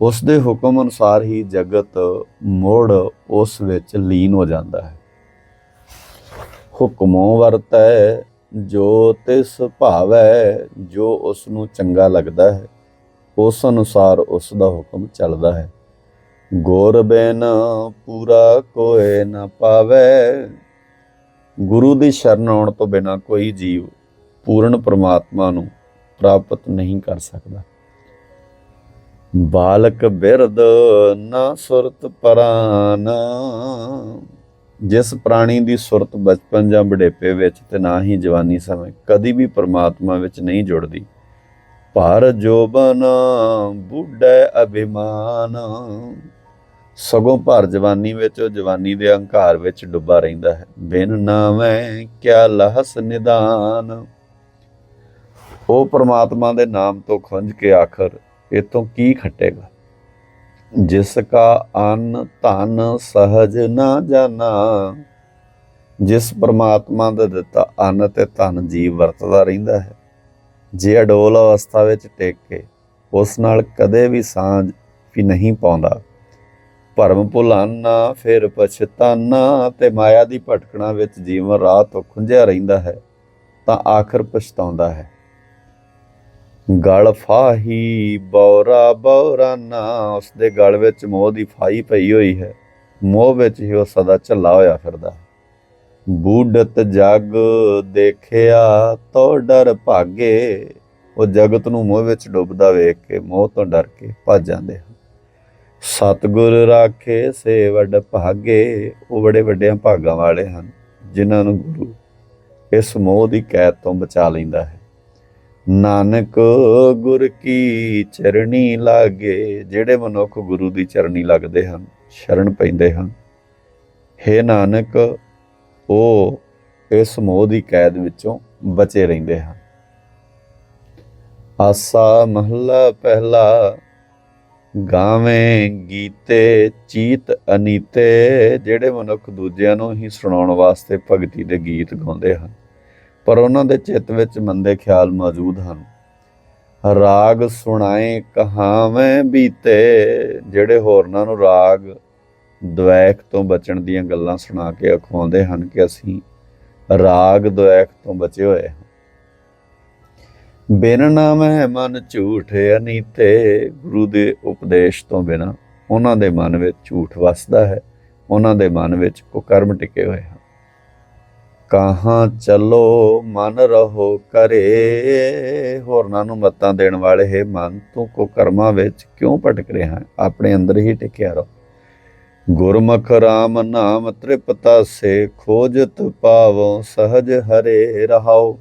ਉਸ ਦੇ ਹੁਕਮ ਅਨੁਸਾਰ ਹੀ ਜਗਤ ਮੋੜ ਉਸ ਵਿੱਚ ਲੀਨ ਹੋ ਜਾਂਦਾ ਹੈ। ਹੁਕਮੋਂ ਵਰਤੈ, ਜੋ ਤਿਸ ਭਾਵੈ, ਜੋ ਉਸ ਨੂੰ ਚੰਗਾ ਲੱਗਦਾ ਹੈ, ਉਸ ਅਨੁਸਾਰ ਉਸ ਦਾ ਹੁਕਮ ਚੱਲਦਾ ਹੈ। ਗੁਰ ਬਿਨ ਪੂਰਾ ਕੋਏ ਨਾ ਪਾਵੇ ਗੁਰੂ ਦੀ ਸ਼ਰਨ ਆਉਣ ਤੋਂ ਬਿਨਾ ਕੋਈ ਜੀਵ ਪੂਰਨ ਪ੍ਰਮਾਤਮਾ ਨੂੰ ਪ੍ਰਾਪਤ ਨਹੀਂ ਕਰ ਸਕਦਾ। ਬਾਲਕ ਬਿਰਦ ਨਾ ਸੁਰਤ ਪਰਾਨ। ਜਿਸ ਪ੍ਰਾਣੀ ਦੀ ਸੁਰਤ ਬਚਪਨ ਜਾਂ ਬੁਢੇਪੇ ਵਿੱਚ ਤੇ ਨਾ ਹੀ ਜਵਾਨੀ ਸਮੇਂ ਕਦੀ ਵੀ ਪਰਮਾਤਮਾ ਵਿੱਚ ਨਹੀਂ ਜੁੜਦੀ, ਭਰ ਜੋਬਨ ਬੁੱਢੇ ਅਭਿਮਾਨ। ਸਗੋਂ ਭਰ ਜਵਾਨੀ ਵਿੱਚ, ਉਹ ਜਵਾਨੀ ਦੇ ਅਹੰਕਾਰ ਵਿੱਚ ਡੁੱਬਾ ਰਹਿੰਦਾ ਹੈ। ਬਿਨ ਨਾਵੇਂ ਕਿਆ ਲਹਸ ਨਿਦਾਨ। ਉਹ ਪ੍ਰਮਾਤਮਾ ਦੇ ਨਾਮ ਤੋਂ ਖੁੰਝ ਕੇ ਆਖਰ, ਇਤੋਂ ਕੀ ਖੱਟੇਗਾ? ਜਿਸ ਕਾ ਅੰਨ ਧਨ ਸਹਜ ਨਾ ਜਾਣਾ, ਜਿਸ ਪ੍ਰਮਾਤਮਾ ਦਾ ਦਿੱਤਾ ਅੰਨ ਤੇ ਧਨ ਜੀਵ ਵਰਤਦਾ ਰਹਿੰਦਾ ਹੈ। ਜੇ ਅਡੋਲ ਅਵਸਥਾ ਵਿੱਚ ਟਿਕ ਕੇ ਉਸ ਨਾਲ ਕਦੇ ਵੀ ਸਾਂਝ ਵੀ ਨਹੀਂ ਪਾਉਂਦਾ। ਭਰਮ ਭੁਲਾਨਾ, ਫਿਰ ਪਛਤਾਨਾ ਤੇ ਮਾਇਆ ਦੀ ਭਟਕਣਾ ਵਿੱਚ ਜੀਵਨ ਰਾਹ ਤੋਂ ਖੁੰਝਿਆ ਰਹਿੰਦਾ ਹੈ, ਤਾਂ ਆਖਰ ਪਛਤਾਉਂਦਾ ਹੈ। ਗਲ ਫਾਹੀ, ਬੌਰਾ ਬੌਰਾਨਾ ਉਸ ਦੇ ਗਲ ਵਿੱਚ ਮੋਹ ਦੀ ਫਾਈ ਪਈ ਹੋਈ ਹੈ। ਮੋਹ ਵਿੱਚ ਹੀ ਉਹ ਸਦਾ ਝੱਲਾ ਹੋਇਆ ਫਿਰਦਾ ਬੂਡਤ ਜਗ ਦੇਖਿਆ ਤੋ ਡਰ ਭਾਗੇ, ਉਹ ਜਗਤ ਨੂੰ ਮੋਹ ਵਿੱਚ ਡੁੱਬਦਾ ਵੇਖ ਕੇ ਮੋਹ ਤੋਂ ਡਰ ਕੇ ਭੱਜ ਜਾਂਦੇ ਹਨ। ਸਤਗੁਰ ਰਾਖੇ ਸੇ ਵੱਡ ਭਾਗੇ, ਉਹ ਬੜੇ ਵੱਡਿਆਂ ਭਾਗਾਂ ਵਾਲੇ ਹਨ, ਜਿਨ੍ਹਾਂ ਨੂੰ ਗੁਰੂ ਇਸ ਮੋਹ ਦੀ ਕੈਦ ਤੋਂ ਬਚਾ ਲੈਂਦਾ ਹੈ। ਨਾਨਕ ਗੁਰ ਕੀ ਚਰਣੀ ਲਾਗੇ, ਜਿਹੜੇ ਮਨੁੱਖ ਗੁਰੂ ਦੀ ਚਰਣੀ ਲੱਗਦੇ ਹਨ, ਸ਼ਰਨ ਪੈਂਦੇ ਹਨ। हे ਨਾਨਕ, ਉਹ ਇਸ ਮੋਹ ਦੀ ਕੈਦ ਵਿੱਚੋਂ ਬਚੇ ਰਹਿੰਦੇ ਹਨ। ਆਸਾ ਮਹੱਲਾ ਪਹਿਲਾ ਗਾਵੇਂ ਗੀਤੇ ਚੀਤ ਅਨੀਤੇ, ਜਿਹੜੇ ਮਨੁੱਖ ਦੂਜਿਆਂ ਨੂੰ ਹੀ ਸੁਣਾਉਣ ਵਾਸਤੇ ਭਗਤੀ ਦੇ ਗੀਤ ਗਾਉਂਦੇ ਹਨ। ਪਰ ਉਹਨਾਂ ਦੇ ਚਿੱਤ ਵਿੱਚ ਮੰਦੇ ਖਿਆਲ ਮੌਜੂਦ ਹਨ। ਰਾਗ ਸੁਣਾਏ ਕਹਾਵੇਂ ਬੀਤੇ, ਜਿਹੜੇ ਹੋਰਨਾਂ ਨੂੰ ਰਾਗ ਦੁਐਖ ਤੋਂ ਬਚਣ ਦੀਆਂ ਗੱਲਾਂ ਸੁਣਾ ਕੇ ਅਖਵਾਉਂਦੇ ਹਨ ਕਿ ਅਸੀਂ ਰਾਗ ਦੁਐਖ ਤੋਂ ਬਚੇ ਹੋਏ ਬਿਨ ਨਾਮ ਹੈ ਮਨ ਝੂਠ ਅਨੀਤੇ, ਗੁਰੂ ਦੇ ਉਪਦੇਸ਼ ਤੋਂ ਬਿਨਾ ਉਹਨਾਂ ਦੇ ਮਨ ਵਿੱਚ ਝੂਠ ਵਸਦਾ ਹੈ, ਉਹਨਾਂ ਦੇ ਮਨ ਵਿੱਚ ਕੁਕਰਮ ਟਿਕੇ ਹੋਏ ਹਨ। ਕਹਾਂ ਚੱਲੋ, ਮਨ ਰਹੋ ਕਰੇ, ਹੋਰਨਾਂ ਨੂੰ ਮਤਾਂ ਦੇਣ ਵਾਲੇ, ਹੈ ਮਨ, ਤੂੰ ਕੁਕਰਮਾਂ ਵਿੱਚ ਕਿਉਂ ਭਟਕ ਰਿਹਾ ਆਪਣੇ ਅੰਦਰ ਹੀ ਟਿਕਿਆ ਰਹੋ। ਗੁਰਮੁਖ ਰਾਮ ਨਾਮ ਤ੍ਰਿਪਤਾ ਸੇ, ਖੋਜਤ ਪਾਵੋ ਸਹਜ ਹਰੇ ਰਹਾਓ।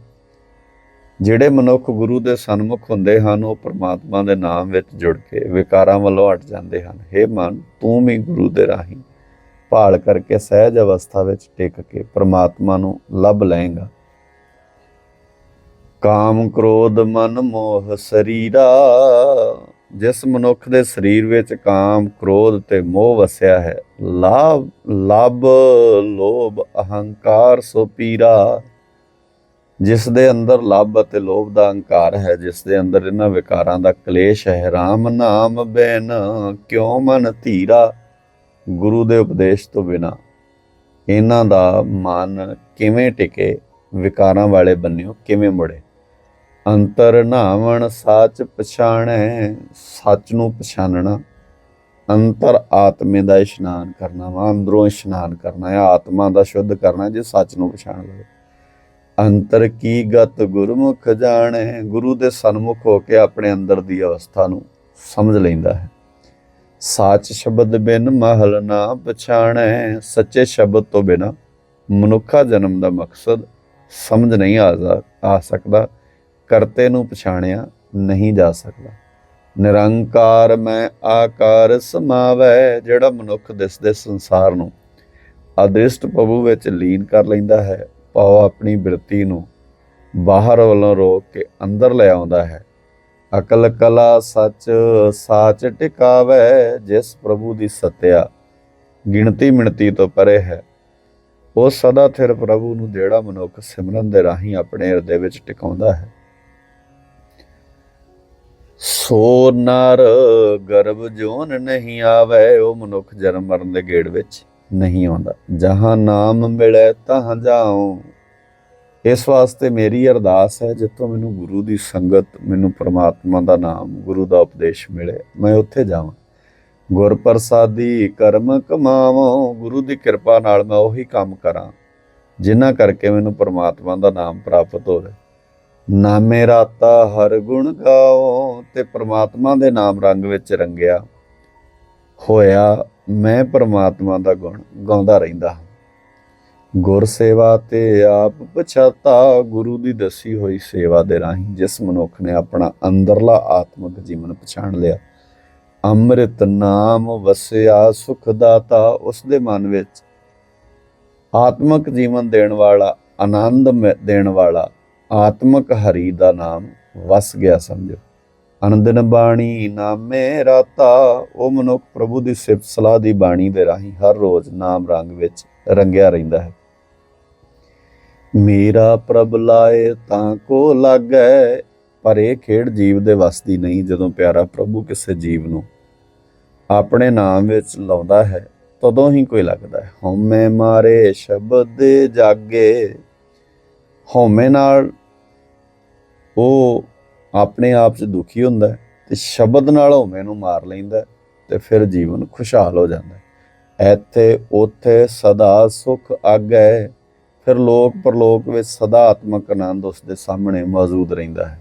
ਜਿਹੜੇ ਮਨੁੱਖ ਗੁਰੂ ਦੇ ਸਨਮੁਖ ਹੁੰਦੇ ਹਨ, ਉਹ ਪ੍ਰਮਾਤਮਾ ਦੇ ਨਾਮ ਵਿੱਚ ਜੁੜ ਕੇ ਵਿਕਾਰਾਂ ਵੱਲੋਂ ਹਟ ਜਾਂਦੇ ਹਨ। हे ਮਨ, ਤੂੰ ਵੀ ਗੁਰੂ ਦੇ ਰਾਹੀਂ। ਭਾਲ ਕਰਕੇ ਸਹਿਜ ਅਵਸਥਾ ਵਿੱਚ ਟਿਕ ਕੇ ਪਰਮਾਤਮਾ ਨੂੰ ਲੱਭ ਲਏਗਾ। ਕਾਮ ਕ੍ਰੋਧ ਮਨ ਮੋਹ ਸਰੀਰਾ। ਜਿਸ ਮਨੁੱਖ ਦੇ ਸਰੀਰ ਵਿੱਚ ਕਾਮ ਕ੍ਰੋਧ ਤੇ ਮੋਹ ਵਸਿਆ ਹੈ, ਲਾਭ, ਲੱਭ, ਲੋਭ, ਅਹੰਕਾਰ ਸੋ ਪੀਰਾ। ਜਿਸ ਦੇ ਅੰਦਰ ਲੱਭ ਅਤੇ ਲੋਭ ਦਾ ਅਹੰਕਾਰ ਹੈ, ਜਿਸ ਦੇ ਅੰਦਰ ਇਹਨਾਂ ਵਿਕਾਰਾਂ ਦਾ ਕਲੇਸ਼ ਹੈ। RAM ਨਾਮ ਬਿਨ ਕਿਉ ਮਨ ਧੀਰਾ? ਗੁਰੂ ਦੇ ਉਪਦੇਸ਼ ਤੋਂ ਬਿਨਾ ਇਹਨਾਂ ਦਾ ਮਨ ਕਿਵੇਂ ਟਿਕੇ? ਵਿਕਾਰਾਂ ਵਾਲੇ ਬੰਨਿਓ, ਕਿਵੇਂ ਮੁੜੇ? ਅੰਤਰ ਨਾਵਣ ਸੱਚ ਪਛਾਣੈ, ਸੱਚ ਨੂੰ ਪਛਾਨਣਾ। ਅੰਤਰ ਆਤਮੇ ਦਾ ਇਸ਼ਨਾਨ ਕਰਨਾ ਵਾ, ਅੰਦਰੋਂ ਇਸ਼ਨਾਨ ਕਰਨਾ ਹੈ, ਆਤਮਾ ਦਾ ਸ਼ੁੱਧ ਕਰਨਾ ਜੇ ਸੱਚ ਨੂੰ ਪਛਾਣ ਲਵੇ। ਅੰਤਰ ਕੀ ਗਤ ਗੁਰਮੁਖ ਜਾਣੈ? ਗੁਰੂ ਦੇ ਸਨਮੁਖ ਹੋ ਕੇ ਆਪਣੇ ਅੰਦਰ ਦੀ ਅਵਸਥਾ ਨੂੰ ਸਮਝ ਲੈਂਦਾ ਹੈ। ਸਾਚ ਸ਼ਬਦ ਬਿਨ ਮਹਲ ਨਾ ਪਛਾਣੈ। ਸੱਚੇ ਸ਼ਬਦ ਤੋਂ ਬਿਨਾ ਮਨੁੱਖਾ ਜਨਮ ਦਾ ਮਕਸਦ ਸਮਝ ਨਹੀਂ ਆ ਜਾ- ਆ ਸਕਦਾ। ਕਰਤੇ ਨੂੰ ਪਛਾਣਿਆ ਨਹੀਂ ਜਾ ਸਕਦਾ। ਨਿਰੰਕਾਰ ਮੈਂ ਆਕਾਰ ਸਮਾਵੈ, ਜਿਹੜਾ ਮਨੁੱਖ ਦਿਸਦੇ ਸੰਸਾਰ ਨੂੰ ਅਦ੍ਰਿਸ਼ਟ ਪ੍ਰਭੂ ਵਿੱਚ ਲੀਨ ਕਰ ਲੈਂਦਾ ਹੈ। ਭਾਵ ਆਪਣੀ ਬਿਰਤੀ ਨੂੰ, ਬਾਹਰ ਵੱਲੋਂ ਰੋਕ ਕੇ ਅੰਦਰ ਲੈ ਆਉਂਦਾ ਹੈ। ਅਕਲ ਕਲਾ ਸੱਚ ਸਾਚ ਟਿਕਾਵੇ, ਜਿਸ ਪ੍ਰਭੂ ਦੀ ਸਤਿਆ ਗਿਣਤੀ ਮਿਣਤੀ ਤੋਂ ਪਰੇ ਹੈ। ਉਹ ਸਦਾ ਥਿਰ ਪ੍ਰਭੂ ਨੂੰ ਜਿਹੜਾ ਮਨੁੱਖ ਸਿਮਰਨ ਦੇ ਰਾਹੀਂ ਆਪਣੇ ਹਿਰਦੇ ਵਿੱਚ ਟਿਕਾਉਂਦਾ ਹੈ। ਸੋ ਨਰ ਗਰਭ ਜੋਨ ਨਹੀਂ ਆਵੇ, ਉਹ ਮਨੁੱਖ ਜਨਮ ਮਰਨ ਦੇ ਗੇੜ ਵਿੱਚ ਨਹੀਂ ਆਉਂਦਾ। ਜਹਾਂ ਨਾਮ ਮਿਲੇ ਤਹਾਂ ਜਾਉ। ਇਸ ਵਾਸਤੇ ਮੇਰੀ ਅਰਦਾਸ ਹੈ, ਜਿੱਥੋਂ ਮੈਨੂੰ ਗੁਰੂ ਦੀ ਸੰਗਤ, ਮੈਨੂੰ ਪ੍ਰਮਾਤਮਾ ਦਾ ਨਾਮ, ਗੁਰੂ ਦਾ ਉਪਦੇਸ਼ ਮਿਲੇ। ਮੈਂ ਉੱਥੇ ਜਾਵਾਂ। ਗੁਰ ਪ੍ਰਸਾਦੀ ਕਰਮ ਕਮਾਵਾਂ। ਗੁਰੂ ਦੀ ਕਿਰਪਾ ਨਾਲ ਮੈਂ ਉਹੀ ਕੰਮ ਕਰਾਂ, ਜਿਨ੍ਹਾਂ ਕਰਕੇ ਮੈਨੂੰ ਪ੍ਰਮਾਤਮਾ ਦਾ ਨਾਮ ਪ੍ਰਾਪਤ ਹੋਵੇ। ਨਾਮੇ ਰਾਤਾ ਹਰ ਗੁਣ ਗਾਓ ਤੇ ਪ੍ਰਮਾਤਮਾ ਦੇ ਨਾਮ ਰੰਗ ਵਿੱਚ ਰੰਗਿਆ ਹੋਇਆ ਮੈਂ ਪਰਮਾਤਮਾ ਦਾ ਗੁਣ ਗਾਉਂਦਾ ਰਹਿੰਦਾ ਹਾਂ। ਗੁਰ ਸੇਵਾ ਤੇ ਆਪ ਪਛਾਤਾ, ਗੁਰੂ ਦੀ ਦੱਸੀ ਹੋਈ ਸੇਵਾ ਦੇ ਰਾਹੀਂ ਜਿਸ ਮਨੁੱਖ ਨੇ ਆਪਣਾ ਅੰਦਰਲਾ ਆਤਮਿਕ ਜੀਵਨ ਪਛਾਣ ਲਿਆ, ਅੰਮ੍ਰਿਤ ਨਾਮ ਵਸਿਆ ਸੁਖ ਦਾਤਾ, ਉਸ ਦੇ ਮਨ ਵਿੱਚ ਆਤਮਿਕ ਜੀਵਨ ਦੇਣ ਵਾਲਾ, ਆਨੰਦ ਮ- ਦੇਣ ਵਾਲਾ ਆਤਮਿਕ ਹਰੀ ਦਾ ਨਾਮ ਵਸ ਗਿਆ ਸਮਝੋ। ਅਨੰਦਨ ਬਾਣੀ ਨਾਮੇ ਰਾਤਾ ਉਹ ਮਨੁੱਖ ਪ੍ਰਭੂ ਦੀ ਸਿਫਤ ਸਲਾਹ ਦੀ ਬਾਣੀ ਦੇ ਰਾਹੀਂ ਹਰ ਰੋਜ਼ ਨਾਮ ਰੰਗ ਵਿੱਚ ਰੰਗਿਆ ਰਹਿੰਦਾ ਹੈ। ਮੇਰਾ ਪ੍ਰਭ ਲਾਏ ਤਾਂ ਕੋ ਲਾਗੈ। ਪਰ ਇਹ ਖੇਡ ਜੀਵ ਦੇ ਵੱਸ ਦੀ ਨਹੀਂ ਜਦੋਂ ਪਿਆਰਾ ਪ੍ਰਭੂ ਕਿਸੇ ਜੀਵ ਨੂੰ ਆਪਣੇ ਨਾਮ ਵਿੱਚ ਲਾਉਂਦਾ ਹੈ, ਤਦੋਂ ਹੀ ਕੋਈ ਲੱਗਦਾ ਹੈ। ਹਉਮੈ ਮਾਰੇ ਸ਼ਬਦ ਜਾਗੇ। ਹਉਮੈ ਨਾਲ ਉਹ ਆਪਣੇ ਆਪ 'ਚ ਦੁਖੀ ਹੁੰਦਾ ਹੈ ਤੇ ਸ਼ਬਦ ਨਾਲ ਹਉਮੈ ਨੂੰ ਮਾਰ ਲੈਂਦਾ ਹੈ ਤੇ ਫਿਰ ਜੀਵਨ ਖੁਸ਼ਹਾਲ ਹੋ ਜਾਂਦਾ ਇੱਥੇ, ਉੱਥੇ ਸਦਾ ਸੁਖ ਆਗੈ ਫਿਰ ਲੋਕ ਪਰਲੋਕ ਵਿੱਚ ਸਦਾ ਆਤਮਕ ਆਨੰਦ ਉਸ ਦੇ ਸਾਹਮਣੇ ਮੌਜੂਦ ਰਹਿੰਦਾ ਹੈ।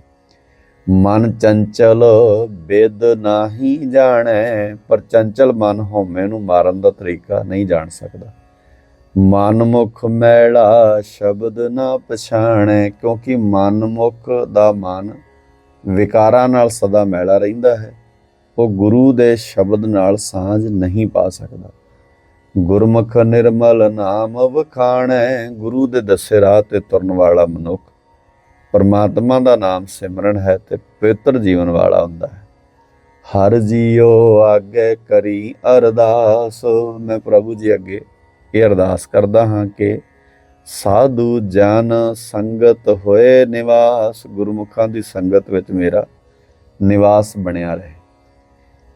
ਮਨ ਚੰਚਲ ਬੇਦ ਨਹੀਂ ਜਾਣੈ, ਪਰ ਚੰਚਲ ਮਨ ਹਉਮੈ ਨੂੰ ਮਾਰਨ ਦਾ ਤਰੀਕਾ ਨਹੀਂ ਜਾਣ ਸਕਦਾ। ਮਨ ਮੁਖ ਮੈਲਾ ਸ਼ਬਦ ਨਾ ਪਛਾਣੈ, ਕਿਉਂਕਿ ਮਨ ਮੁਖ ਦਾ ਮਨ ਵਿਕਾਰਾਂ ਨਾਲ ਸਦਾ ਮੈਲਾ ਰਹਿੰਦਾ ਹੈ। ਉਹ ਗੁਰੂ ਦੇ ਸ਼ਬਦ ਨਾਲ ਸਾਂਝ ਨਹੀਂ ਪਾ ਸਕਦਾ। ਗੁਰਮੁਖ ਨਿਰਮਲ ਨਾਮ ਵਖਾਣੈ, ਗੁਰੂ ਦੇ ਦੱਸੇ ਰਾਹ ਤੇ ਤੁਰਨ ਵਾਲਾ ਮਨੁੱਖ। ਪਰਮਾਤਮਾ ਦਾ ਨਾਮ ਸਿਮਰਨ ਹੈ ਤੇ ਪਵਿੱਤਰ ਜੀਵਨ ਵਾਲਾ ਹੁੰਦਾ ਹੈ। ਹਰ ਜੀਓ ਆਗੇ ਕਰੀ ਅਰਦਾਸ। ਮੈਂ ਪ੍ਰਭੂ ਜੀ ਅੱਗੇ ਇਹ ਅਰਦਾਸ ਕਰਦਾ ਹਾਂ ਕਿ ਸਾਧੂ ਜਨ ਸੰਗਤ ਹੋਏ ਨਿਵਾਸ, ਗੁਰਮੁਖਾਂ ਦੀ ਸੰਗਤ ਵਿੱਚ ਮੇਰਾ ਨਿਵਾਸ ਬਣਿਆ ਰਹੇ।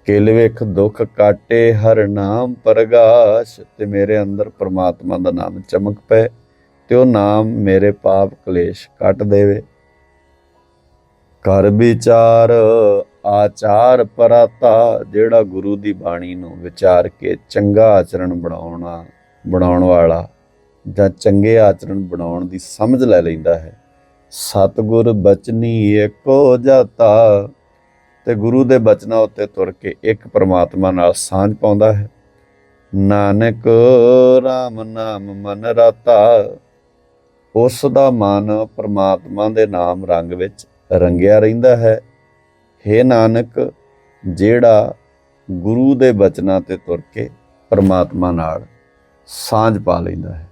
ਕਿਲ ਵੇਖ ਦੁੱਖ ਕਾਟੇ, ਹਰ ਨਾਮ ਪ੍ਰਗਾਸ਼, ਤੇ ਮੇਰੇ ਅੰਦਰ ਪ੍ਰਮਾਤਮਾ ਦਾ ਨਾਮ ਚਮਕ ਪਏ, ਤੇ ਉਹ ਨਾਮ ਮੇਰੇ ਪਾਪ ਕਲੇਸ਼ ਕੱਟ ਦੇਵੇ। ਕਰ ਵਿਚਾਰ ਆਚਾਰ ਪਰਾਤਾ, ਜਿਹੜਾ ਗੁਰੂ ਦੀ ਬਾਣੀ ਨੂੰ ਵਿਚਾਰ ਕੇ ਚੰਗਾ ਆਚਰਣ ਬਣਾਉਣਾ, ਬਣਾਉਣ ਵਾਲਾ ਜਾਂ ਚੰਗੇ ਆਚਰਣ ਬਣਾਉਣ ਦੀ ਸਮਝ ਲੈ ਲੈਂਦਾ ਹੈ। ਸਤਿਗੁਰ ਬਚਨੀ ਏਕੋ ਜਾਤਾ ਤੇ ਗੁਰੂ ਦੇ ਬਚਨਾਂ ਉੱਤੇ ਤੁਰ ਕੇ ਇੱਕ ਪਰਮਾਤਮਾ ਨਾਲ ਸਾਂਝ ਪਾਉਂਦਾ ਹੈ। ਨਾਨਕ RAM ਨਾਮ ਮਨ ਰਾਤਾ, ਉਸ ਦਾ ਮਨ ਪਰਮਾਤਮਾ ਦੇ ਨਾਮ ਰੰਗ ਵਿੱਚ ਰੰਗਿਆ ਰਹਿੰਦਾ ਹੈ। हे ਨਾਨਕ, ਜਿਹੜਾ ਗੁਰੂ ਦੇ ਬਚਨਾਂ ਤੇ ਤੁਰ ਕੇ ਪਰਮਾਤਮਾ ਨਾਲ ਸਾਂਝ ਪਾ ਲੈਂਦਾ ਹੈ।